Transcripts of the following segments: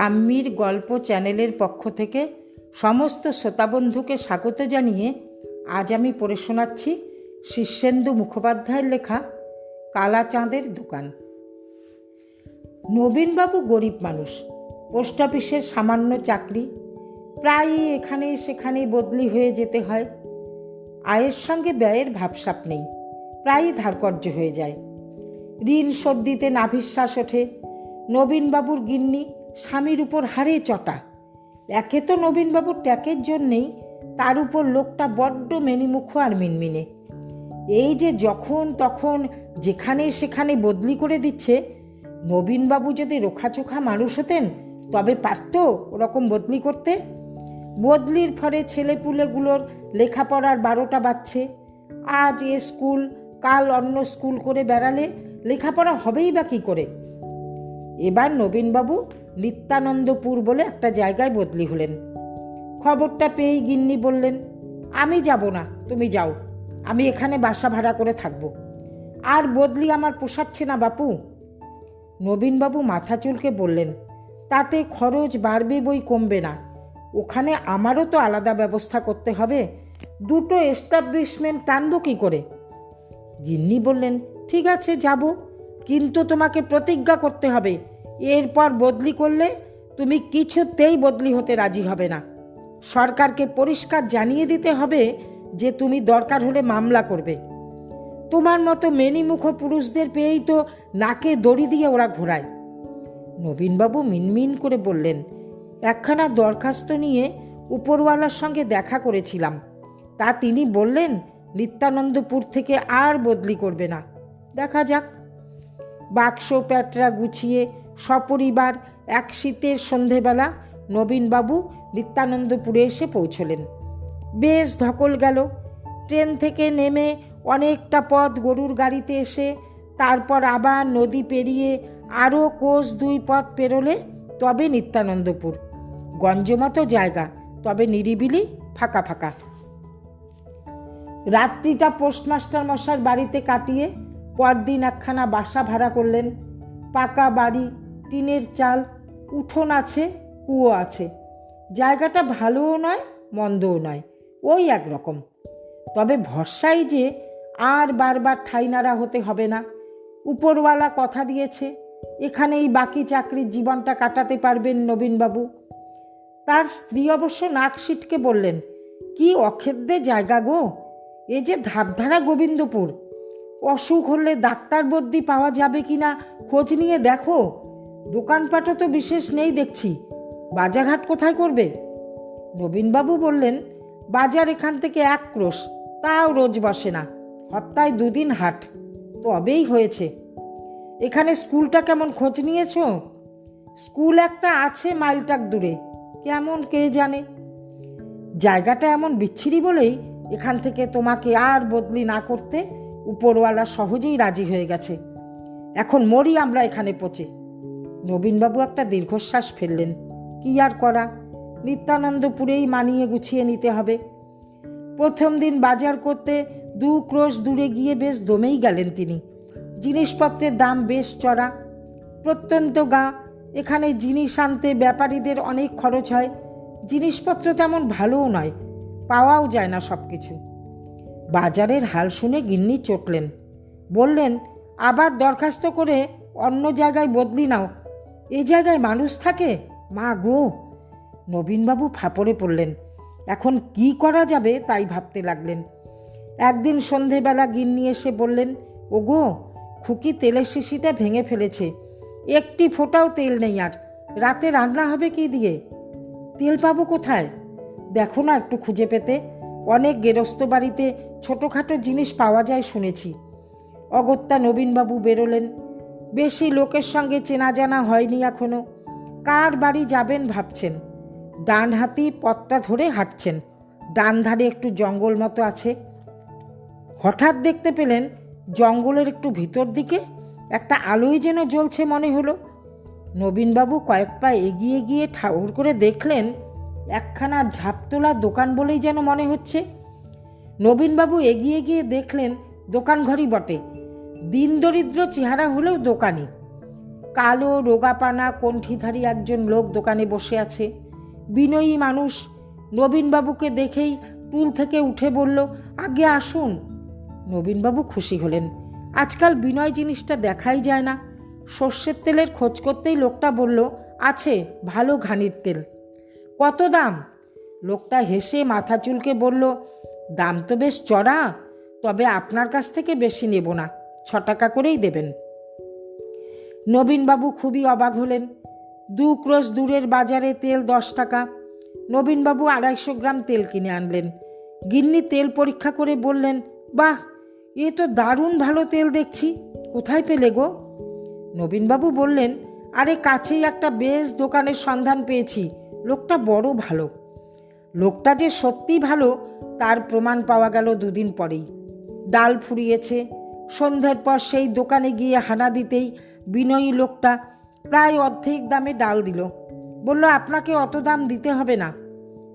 ঠাম্মির গল্প চ্যানেলের পক্ষ থেকে সমস্ত শ্রোতাবন্ধুকে স্বাগত জানিয়ে আজ আমি পড়ে শোনাচ্ছি শীর্ষেন্দু মুখোপাধ্যায়ের লেখা কালাচাঁদের দোকান। নবীনবাবু গরিব মানুষ, পোস্ট অফিসের সামান্য চাকরি, প্রায়ই এখানে সেখানে বদলি হয়ে যেতে হয়। আয়ের সঙ্গে ব্যয়ের ভাবসাপ নেই, প্রায়ই ধারকর্য হয়ে যায়। ঋণ শোধ দিতে নাভিশ্বাস ওঠে। নবীনবাবুর গিন্নি স্বামীর উপর হারে চটা। একে তো নবীনবাবুর ট্যাকের জন্যেই তার উপর লোকটা বড্ড মেনিমুখ আর মিনমিনে। এই যে যখন তখন যেখানে সেখানে বদলি করে দিচ্ছে, নবীনবাবু যদি রোখাচোখা মানুষ হতেন, তবে পারত ওরকম বদলি করতে? বদলির ফলে ছেলেপুলেগুলোর লেখাপড়ার বারোটা বাজছে। আজ এ স্কুল, কাল অন্য স্কুল করে বেড়ালে লেখাপড়া হবেই বা কী করে? এবার নবীনবাবু নিত্যানন্দপুর বলে একটা জায়গায় বদলি হলেন। খবরটা পেয়েই গিন্নি বললেন, আমি যাব না, তুমি যাও। আমি এখানে বাসা ভাড়া করে থাকব। আর বদলি আমার পোষাচ্ছে না বাপু। নবীনবাবু মাথা চুলকে বললেন, তাতে খরচ বাড়বে বই কমবে না। ওখানে আমারও তো আলাদা ব্যবস্থা করতে হবে। দুটো এস্টাবলিশমেন্ট টানবো কী করে? গিন্নি বললেন, ঠিক আছে, যাব। কিন্তু তোমাকে প্রতিজ্ঞা করতে হবে। এরপর বদলি করলে তুমি কিছুতেই বদলি হতে রাজি হবে না। সরকারকে পরিষ্কার জানিয়ে দিতে হবে যে তুমি দরকার হলে মামলা করবে। তোমার মতো মেনিমুখ পুরুষদের পেয়েই তো নাকে দড়ি দিয়ে ওরা ঘোরায়। নবীনবাবু মিনমিন করে বললেন, একখানা দরখাস্ত নিয়ে উপরওয়ালার সঙ্গে দেখা করেছিলাম। তা তিনি বললেন, নিত্যানন্দপুর থেকে আর বদলি করবে না। দেখা যাক। বাক্স, প্যাটরা গুছিয়ে সপরিবার এক শীতের সন্ধেবেলা নবীনবাবু নিত্যানন্দপুরে এসে পৌঁছলেন। বেশ ধকল গেল। ট্রেন থেকে নেমে অনেকটা পথ গরুর গাড়িতে এসে তারপর আবার নদী পেরিয়ে আরও কোষ দুই পথ পেরোলে তবে নিত্যানন্দপুর। গঞ্জমতো জায়গা, তবে নিরিবিলি ফাঁকা ফাঁকা। রাত্রিটা পোস্টমাস্টার মশার বাড়িতে কাটিয়ে পরদিন একখানা বাসা ভাড়া করলেন। পাকা বাড়ি, টিনের চাল, উঠোন আছে, কুয়ো আছে। জায়গাটা ভালোও নয়, মন্দও নয়, ওই একরকম। তবে ভরসাই যে আর বারবার ঠাইনারা হতে হবে না। উপরওয়ালা কথা দিয়েছে, এখানেই বাকি চাকরির জীবনটা কাটাতে পারবেন নবীনবাবু। তার স্ত্রী অবশ্য নাক সিটকে বললেন, কি অখেদ্যে জায়গা গো। এ যে ধাপধারা গোবিন্দপুর অসুখ হলে ডাক্তার বদ্যি পাওয়া যাবে কি না খোঁজ নিয়ে দেখো। দোকানপাটও তো বিশেষ নেই দেখছি। বাজারহাট কোথায় করবে? নবীনবাবু বললেন, বাজার এখান থেকে এক ক্রোশ, তাও রোজ বসে না। হত্যায় দুদিন হাট, তবেই হয়েছে। এখানে স্কুলটা কেমন খোঁজ নিয়েছ? স্কুল একটা আছে মাইলটাক দূরে, কেমন কে জানে? জায়গাটা এমন বিচ্ছিরি বলেই এখান থেকে তোমাকে আর বদলি না করতে উপরওয়ালা সহজেই রাজি হয়ে গেছে। এখন মরি আমরা এখানে পচে। নবীনবাবু একটা দীর্ঘশ্বাস ফেললেন। কি আর করা? নিত্যানন্দপুরেই মানিয়ে গুছিয়ে নিতে হবে। প্রথম দিন বাজার করতে দু ক্রোশ দূরে গিয়ে বেশ দমেই গেলেন তিনি। জিনিসপত্রের দাম বেশ চড়া। প্রত্যন্ত গা, এখানে জিনিস আনতে ব্যাপারীদের অনেক খরচ হয়। জিনিসপত্র তেমন ভালোও নয়, পাওয়াও যায় না সব কিছু বাজারের হাল শুনে গিন্নি চটলেন। বললেন, আবার দরখাস্ত করে অন্য জায়গায় বদলি নাও। এ জায়গায় মানুষ থাকে? মা গো! নবীনবাবু ফাপড়ে পড়লেন। এখন কি করা যাবে তাই ভাবতে লাগলেন। একদিন সন্ধেবেলা গিন্নি এসে বললেন ও গো খুকি তেলের শিশিটা ভেঙে ফেলেছে। একটি ফোঁটাও তেল নেই আর। রাতে রান্না হবে কি দিয়ে? তেল পাবো কোথায়? দেখো না একটু খুঁজে পেতে। অনেক গেরস্ত বাড়িতে ছোটোখাটো জিনিস পাওয়া যায় শুনেছি। অগত্যা নবীনবাবু বেরোলেন। বেশি লোকের সঙ্গে চেনা জানা হয়নি এখনও। কার বাড়ি যাবেন ভাবছেন। ডান হাতি পথটা ধরে হাঁটছেন। ডান ধারে একটু জঙ্গল মতো আছে। হঠাৎ দেখতে পেলেন জঙ্গলের একটু ভিতর দিকে একটা আলোই যেন জ্বলছে মনে হলো। নবীনবাবু কয়েক পা এগিয়ে গিয়ে ঠাউর করে দেখলেন, একখানা ঝাপতোলা দোকান বলেই যেন মনে হচ্ছে। নবীনবাবু এগিয়ে গিয়ে দেখলেন দোকান ঘরই বটে। দিন দরিদ্র চেহারা হলেও দোকানি। কালো, রোগাপানা, কণ্ঠিধারী একজন লোক দোকানে বসে আছে। বিনয়ী মানুষ নবীনবাবুকে দেখেই টুল থেকে উঠে বলল, আগে আসুন। নবীনবাবু খুশি হলেন। আজকাল বিনয় জিনিসটা দেখাই যায় না। সর্ষের তেলের খোঁজ করতেই লোকটা বলল, আছে, ভালো ঘানির তেল। কত দাম? লোকটা হেসে মাথা চুলকে বলল দাম তো বেশ চড়া, তবে আপনার কাছ থেকে বেশি নেব না, ছ টাকা করেই দেবেন। নবীনবাবু খুবই অবাক হলেন। দু ক্রোশ দূরের বাজারে তেল দশ টাকা। নবীনবাবু আড়াইশো গ্রাম তেল কিনে আনলেন। গিন্নি তেল পরীক্ষা করে বললেন, বাহ, এ তো দারুণ ভালো তেল দেখছি, কোথায় পেলে গো? নবীনবাবু বললেন, আরে কাছেই একটা বেশ দোকানের সন্ধান পেয়েছি, লোকটা বড় ভালো। লোকটা যে সত্যি ভালো তার প্রমাণ পাওয়া গেল দুদিন পরেই। ডাল ফুরিয়েছে। সন্ধ্যের পর সেই দোকানে গিয়ে হানা দিতেই বিনয়ী লোকটা প্রায় অর্ধেক দামে ডাল দিল। বলল, আপনাকে অত দাম দিতে হবে না।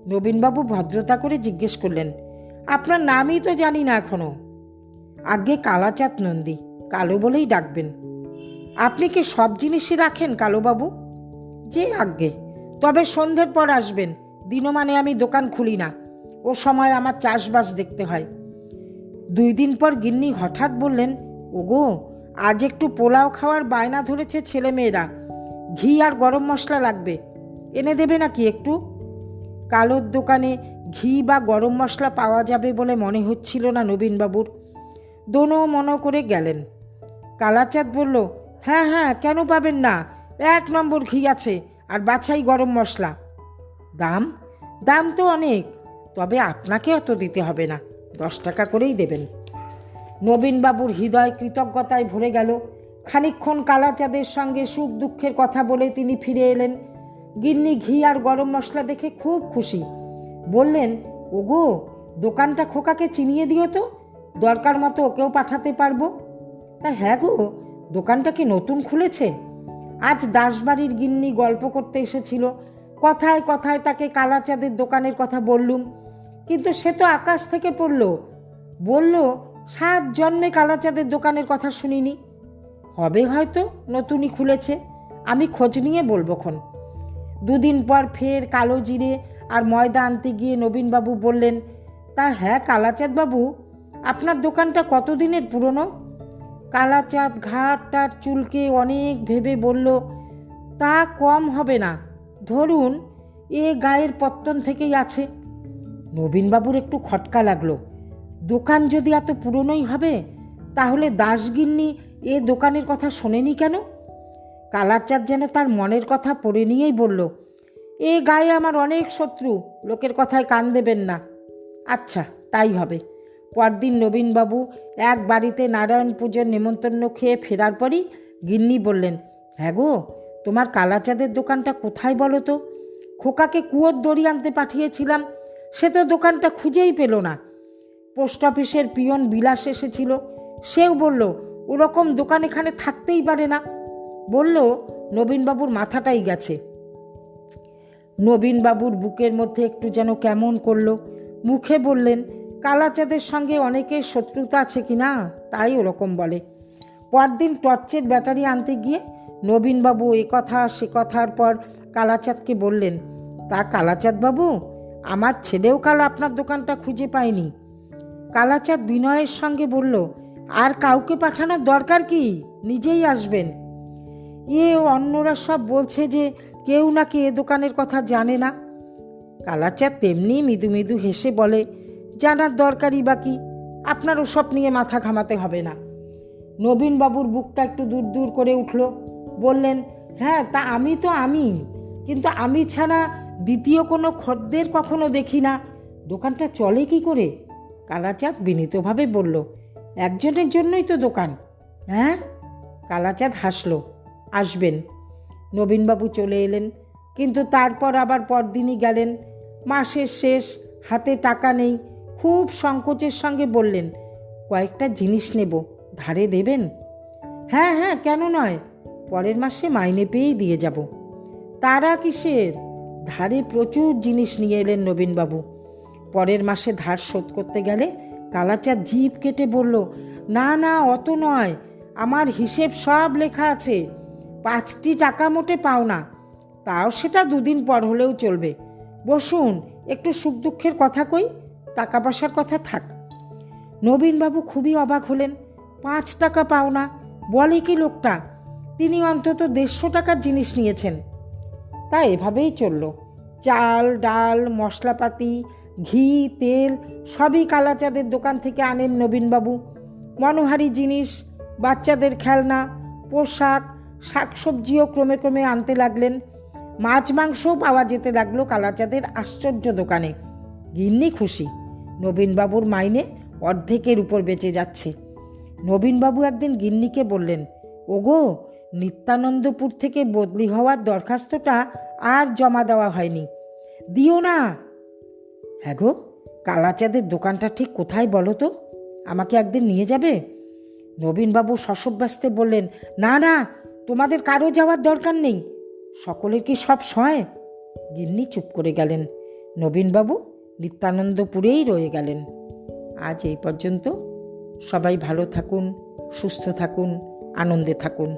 নবীনবাবু ভদ্রতা করে জিজ্ঞেস করলেন, আপনার নামই তো জানি না এখনও? আগে কালাচাঁদ নন্দী, কালো বলেই ডাকবেন। আপনি কি সব জিনিসই রাখেন কালোবাবু? যে আজ্ঞে, তবে সন্ধ্যের পর আসবেন। দিনমানে আমি দোকান খুলি না। ও সময় আমার চাষবাস দেখতে হয়। দুই দিন পর গিন্নি হঠাৎ বললেন, ওগো, আজ একটু পোলাও খাওয়ার বায়না ধরেছে ছেলে মেয়েরা। ঘি আর গরম মশলা লাগবে। এনে দেবে নাকি একটু? কালোর দোকানে ঘি বা গরম মশলা পাওয়া যাবে বলে মনে হচ্ছিল না নবীনবাবুর। দোনো মনো করে গেলেন। কালাচাঁদ বলল হ্যাঁ হ্যাঁ কেন পাবেন না? এক নম্বর ঘি আছে, আর বাছাই গরম মশলা। দাম? দাম তো অনেক। তবে আপনাকে অত দিতে হবে না। দশ টাকা করেই দেবেন। নবীনবাবুর হৃদয় কৃতজ্ঞতায় ভরে গেল। খানিক্ষণ কালাচাঁদের সঙ্গে সুখ দুঃখের কথা বলে তিনি ফিরে এলেন। গিন্নি ঘি আর গরম মশলা দেখে খুব খুশি। বললেন, ওগো, দোকানটা খোকাকে চিনিয়ে দিও তো। দরকার মতো ওকেও পাঠাতে পারব। তা হ্যাঁ গো, দোকানটা কি নতুন খুলেছে? আজ দাসবাড়ির গিন্নি গল্প করতে এসেছিল। কথায় কথায় তাকে কালাচাঁদের দোকানের কথা বললুম। কিন্তু সে তো আকাশ থেকে পড়ল। বলল, সাত জন্মে কালাচাঁদের দোকানের কথা শুনিনি। হবে হয়তো, নতুনই খুলেছে। আমি খোঁজ নিয়ে বলব খন। দুদিন পর ফের কালো জিরে আর ময়দা আনতে গিয়ে নবীনবাবু বললেন, তা হ্যাঁ কালাচাঁদ বাবু, আপনার দোকানটা কতদিনের পুরনো? কালাচাঁদ ঘাটটার চুলকে অনেক ভেবে বলল, তা কম হবে না। ধরুন, এ গায়ের পত্তন থেকেই আছে। নবীনবাবুর একটু খটকা লাগল। দোকান যদি এত পুরনোই হবে, তাহলে দাসগিন্নি এ দোকানের কথা শোনেনি কেন? কালাচাঁদ যেন তার মনের কথা পড়ে নিয়েই বলল, এ গায়ে আমার অনেক শত্রু, লোকের কথায় কান দেবেন না। আচ্ছা তাই হবে। পরদিন নবীনবাবু এক বাড়িতে নারায়ণ পুজোর নেমন্তন্ন খেয়ে ফেরার পরই গিন্নি বললেন হ্যাঁ গো, তোমার কালাচাঁদের দোকানটা কোথায় বলো তো? খোকাকে কুয়োর দড়ি আনতে পাঠিয়েছিলাম সে তো দোকানটা খুঁজেই পেল না। পোস্ট অফিসের পিয়ন বিলাস এসেছিল। সেও বলল, ওরকম দোকান এখানে থাকতেই পারে না। বলল, নবীনবাবুর মাথাটাই গেছে। নবীনবাবুর বুকের মধ্যে একটু যেন কেমন করল। মুখে বললেন, কালাচাঁদের সঙ্গে অনেকের শত্রুতা আছে কি না? তাই ওরকম বলে। পরদিন টর্চের ব্যাটারি আনতে গিয়ে নবীনবাবু এ কথা সে কথার পর কালাচাঁদকে বললেন, তা কালাচাঁদ বাবু আমার ছেলেও কাল আপনার দোকানটা খুঁজে পায়নি। কালাচাঁদ বিনয়ের সঙ্গে বলল, আর কাউকে পাঠানোর দরকার কি? নিজেই আসবেন। এ অন্যরা সব বলছে যে কেউ নাকি এ দোকানের কথা জানে না। কালাচাঁদ তেমনি মৃদু মৃদু হেসে বলে, জানার দরকারই বা কি? আপনার ওসব নিয়ে মাথা ঘামাতে হবে না। নবীনবাবুর বুকটা একটু দূর দূর করে উঠল, বললেন হ্যাঁ তা আমি তো আমি, কিন্তু আমি ছাড়া দ্বিতীয় কোনো খদ্দের কখনো দেখি না। দোকানটা চলে কি করে? কালাচাঁদ বিনীতভাবে বলল, একজনের জন্যই তো দোকান। হ্যাঁ? কালাচাঁদ হাসল, আসবেন। নবীনবাবু চলে এলেন, কিন্তু তারপর আবার পরদিনই গেলেন। মাসের শেষ, হাতে টাকা নেই, খুব সংকোচের সঙ্গে বললেন, কয়েকটা জিনিস নেব, ধারে দেবেন? হ্যাঁ হ্যাঁ কেন নয়, পরের মাসে মাইনে পেয়েই দিয়ে যাব। তারা কিসের? ধারে প্রচুর জিনিস নিয়ে এলেন নবীনবাবু। পরের মাসে ধার শোধ করতে গেলে কালাচাঁদ জিভ কেটে বলল, না না, অত নয়। আমার হিসেব সব লেখা আছে। পাঁচটি টাকা মোটে পাও না। তাও সেটা দুদিন পর হলেও চলবে। বসুন, একটু সুখ দুঃখের কথা কই, টাকা পয়সার কথা থাক। নবীনবাবু খুবই অবাক হলেন, পাঁচ টাকা পাও না, বলে কি লোকটা? তিনি অন্তত দেড়শো টাকার জিনিস নিয়েছেন। তা এভাবেই চলল। চাল, ডাল, মশলাপাতি, ঘি, তেল সবই কালাচাঁদের দোকান থেকে আনেন নবীনবাবু। মনোহারি জিনিস, বাচ্চাদের খেলনা, পোশাক, শাকসবজিও ক্রমে ক্রমে আনতে লাগলেন। মাছ, মাংসও পাওয়া যেতে লাগল কালাচাঁদের আশ্চর্য দোকানে। গিন্নি খুশি, নবীনবাবুর মাইনে অর্ধেকের উপর বেঁচে যাচ্ছে। নবীনবাবু একদিন গিন্নিকে বললেন, ওগো নিত্যানন্দপুর থেকে বদলি হওয়ার দরখাস্তটা আর জমা দেওয়া হয়নি। দিও না। হ্যাঁ গো, কালাচাঁদের দোকানটা ঠিক কোথায় বলো তো? আমাকে একদিন নিয়ে যাবে? নবীনবাবু শশব্যস্তে বললেন, না না, তোমাদের কারও যাওয়ার দরকার নেই। সকলের কি সব সয়? গিন্নি চুপ করে গেলেন। নবীনবাবু নিত্যানন্দপুরেই রয়ে গেলেন। আজ এই পর্যন্ত সবাই ভালো থাকুন, সুস্থ থাকুন, আনন্দে থাকুন।